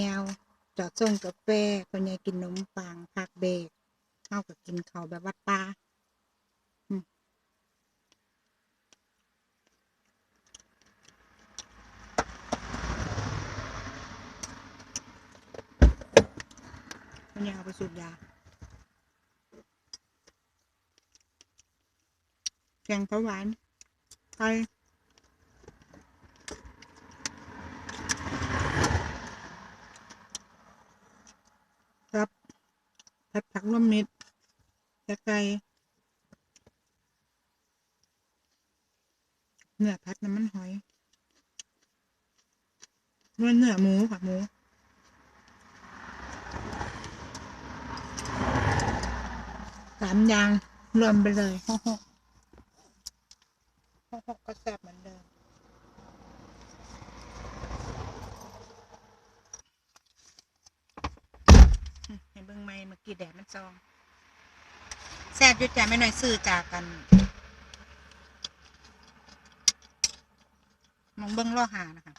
แนวจอดส่งกาแฟคนใหญ่กินนมปังพักเบรกเข้ากับกินเขาแบบวัดป่าคนใหญ่เอาไปสูบยาแกงปลาหวานไข่ ครับ ผัดผักร่วมมิตรตะไคร้เนื้อผัดน้ำมันหอยเนื้อเนื้อหมูค่ะหมูสามอย่างรวมไปเลยหกหกหกหกก็แซ่บเหมือนเดิม อืมให้เบิ่ีแดดมันซองแซ่บยู่แต่ไม่หน่อยซื้อจากกันมองเบิ่งล่อหานะคะ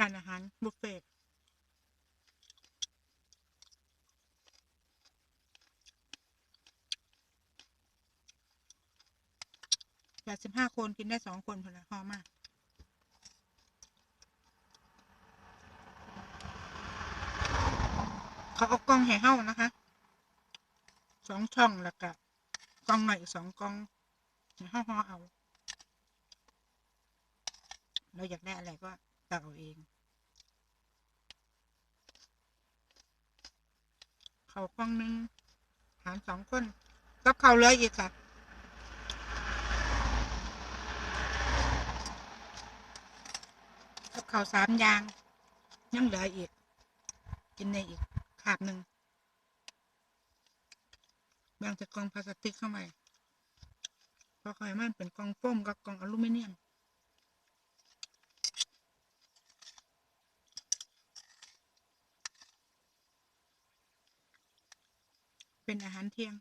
ร้านอาหารบุฟเฟ่ต์แปดสิบห้าคนกินได้สองคนพอละพอมาก เขาเอากล้องให้เฮ้านะคะสองช่องแล้วก็กล้องหน่อยสองกล้องให้เฮ้าห่อเอา เราอยากได้อะไรก็ตักเอาเอง เขากล้องหนึงหารสองคนกับเขาเลืออีกค่ะกับเขาวสามอย่างยังเหลืออีก กินในอีกาบหนึ่งแบ่งจากกล่องพลาสติกเข้าไปเพราะไขมันเป็นกล่องโฟมกับกล่องอลูมิเนียมเป็นอาหารเที่ยง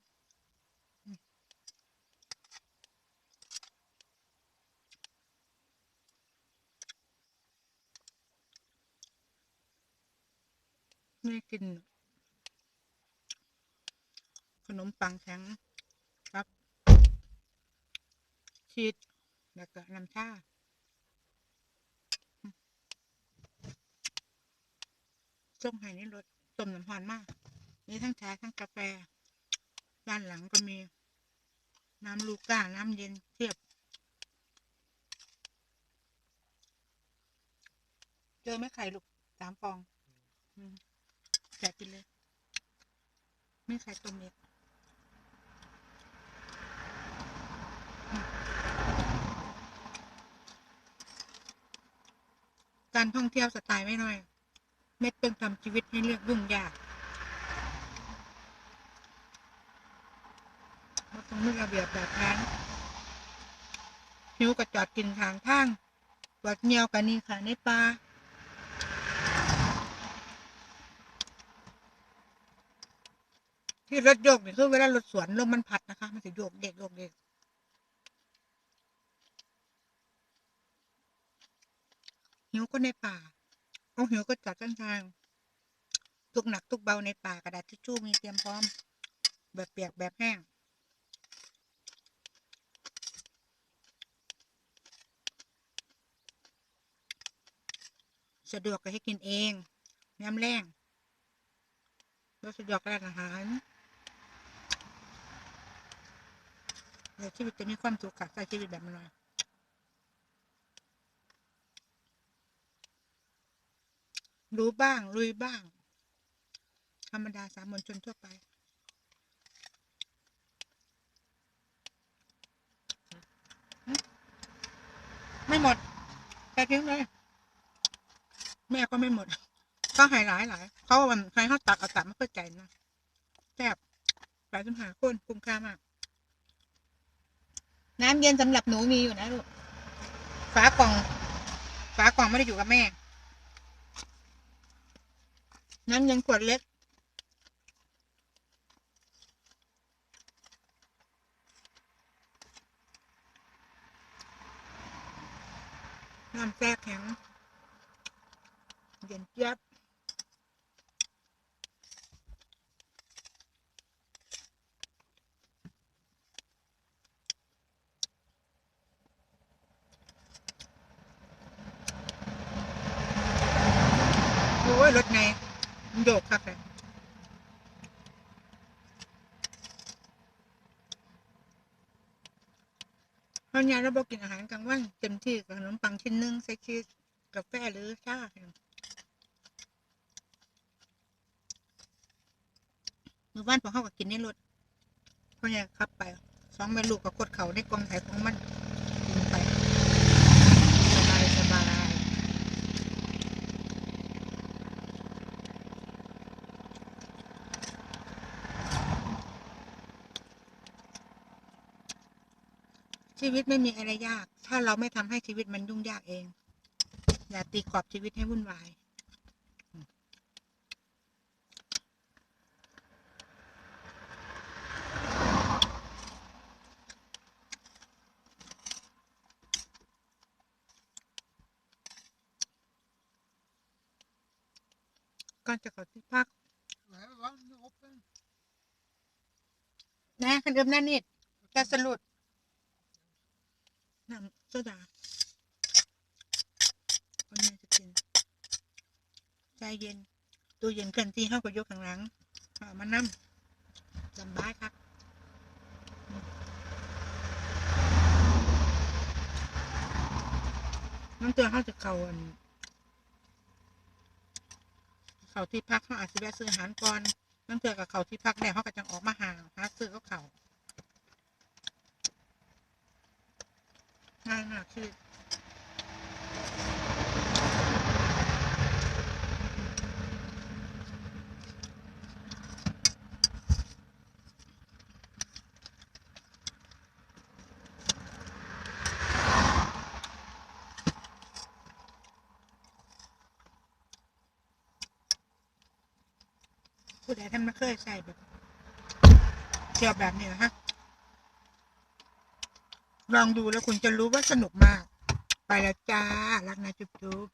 ไม่กิน ขนมปังแข็งครับ ชีสแล้วก็น้ำชาส้มไห่นี่รสต้มน้ำหวานมากมีทั้งชาทั้งกาแฟ ด้านหลังก็มี น้ำลูก้า น้ำเย็นเทียบ เจอไหมไข่ลูกสามฟอง แกะกินเลย ไม่ไข่ต้มเล็ก การท่องเที่ยวสไตล์ไม่น้อย เม็ดเป็นทำชีวิตให้เรียกยุ่งยากเราต้องมีระเบียบแบบนั้นหิวก็จอดกินทางทางวัดเงียวกันนี่ค่ะในป่าที่รถโยกนี่คือเวลารถสวนลมมันพัดนะคะ มันจะโยกเด็กโยกเด็ก หิวก็ในป่าเอาหิวก็จัดข้างทางทุกหนักทุกเบาในป่ากระดาษทิชชู่มีเตรียมพร้อม แบบเปียกแบบแห้งสะดวกก็ให้กินเองน้ำแรงแล้วสะดวกร้านอาหารเดี๋ยวชีวิตจะมีความสุขค่ะใช้ชีวิตแบบมันหน่อย รู้บ้าง ลุยบ้าง ธรรมดาสามัญชนทั่วไป ไม่หมด แต่ทิ้งเลย แม่ก็ไม่หมด ก็หายหลายหลาย เขาวันใครเขาตักเอาตักไม่เข้าใจนะแซ่บแปดสิบห้าคนคุ้มค่ามาก น้ำเย็นสำหรับหนูมีอยู่นะลูก ฝากล่อง ฝากล่องไม่ได้อยู่กับแม่ น้ำเย็นขวดเล็ก น้ำแซ่แข็ง เย็นเจี๊ยบโอ้ยรถไง โยกครับเลยเพราะเนี่ยเราบอกกินอาหารกลางวันเต็มที่กับขนมปังชิ้นหนึงใส่ชีสกาแฟหรือชามือบ้านพอเข้ากับกินในรถเพราะเนี่ยขับไปสองแม่ลูกกับกดเขาในกองไถของมันกินไป สบายสบาย ชีวิตไม่มีอะไรยาก ถ้าเราไม่ทำให้ชีวิตมันยุ่งยากเอง อย่าตีกรอบชีวิตให้วุ่นวายก่อนจะเขอที่พักนะคันเดิมนั่นนี่จะสรุด น้ำโซดาคนนี้จะกินใจเย็นตู้เย็นเคลื่อนที่เข้ากับยกข้างหลังเอามานั่สำบายครับน้ำเตือนเข้าจะเขาอันเข่าที่พักเขาอาจจะแวะซื้ออาหารก่อนนั่นเถื่อกับเข่าที่พักแล้วเขาก็จังออกมาหาหาซื้อก็เข่า ง่ายมากคือผู้ใดท่านไม่เคยใส่แบบเที่ยวแบบนี้นะฮะ ลองดูแล้วคุณจะรู้ว่าสนุกมาก ไปแล้วจ้า รักนะจุ๊บ